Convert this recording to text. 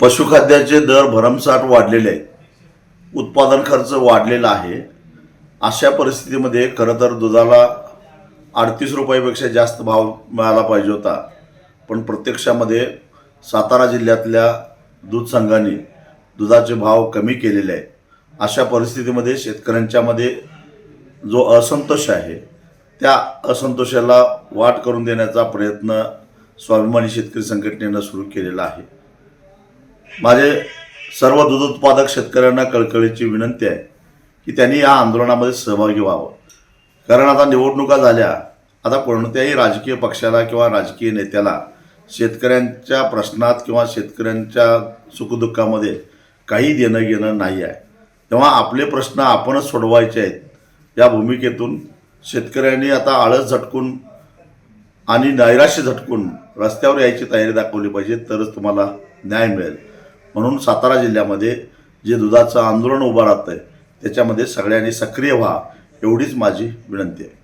पशुखाद्याचे दर भरमसाठ वाढलेले आहेत. उत्पादन खर्च वाढलेला आहे. अशा परिस्थितीमध्ये खरं तर दुधाला अडतीस रुपयापेक्षा जास्त भाव मिळाला पाहिजे होता. पण प्रत्यक्षामध्ये सातारा जिल्ह्यातल्या दूध संघाने दुधाचे भाव कमी केलेले आहेत. अशा परिस्थितीमध्ये शेतकऱ्यांच्यामध्ये जो असंतोष आहे त्या असंतोषाला वाट करून देण्याचा प्रयत्न स्वाभिमानी शेतकरी संघटनेनं सुरू केलेला आहे. माझे सर्व दूध उत्पादक शेतकऱ्यांना कळकळीची विनंती आहे की त्यांनी या आंदोलनामध्ये सहभागी व्हावं. कारण आता निवडणुका झाल्या आता कोणत्याही राजकीय पक्षाला किंवा राजकीय नेत्याला शेतकऱ्यांच्या प्रश्नात किंवा शेतकऱ्यांच्या सुखदुःखामध्ये काही देणं घेणं नाही आहे. तेव्हा आपले प्रश्न आपणच सोडवायचे आहेत. या भूमिकेतून शेतकऱ्यांनी आता आळस झटकून आणि नैराश्य झटकून रस्त्यावर यायची तयारी दाखवली पाहिजे तरच तुम्हाला न्याय मिळेल. म्हणून सातारा जिल्ह्यामध्ये जे दुधाचं आंदोलन उभं राहतं आहे त्याच्यामध्ये सगळ्यांनी सक्रिय व्हा एवढीच माझी विनंती आहे.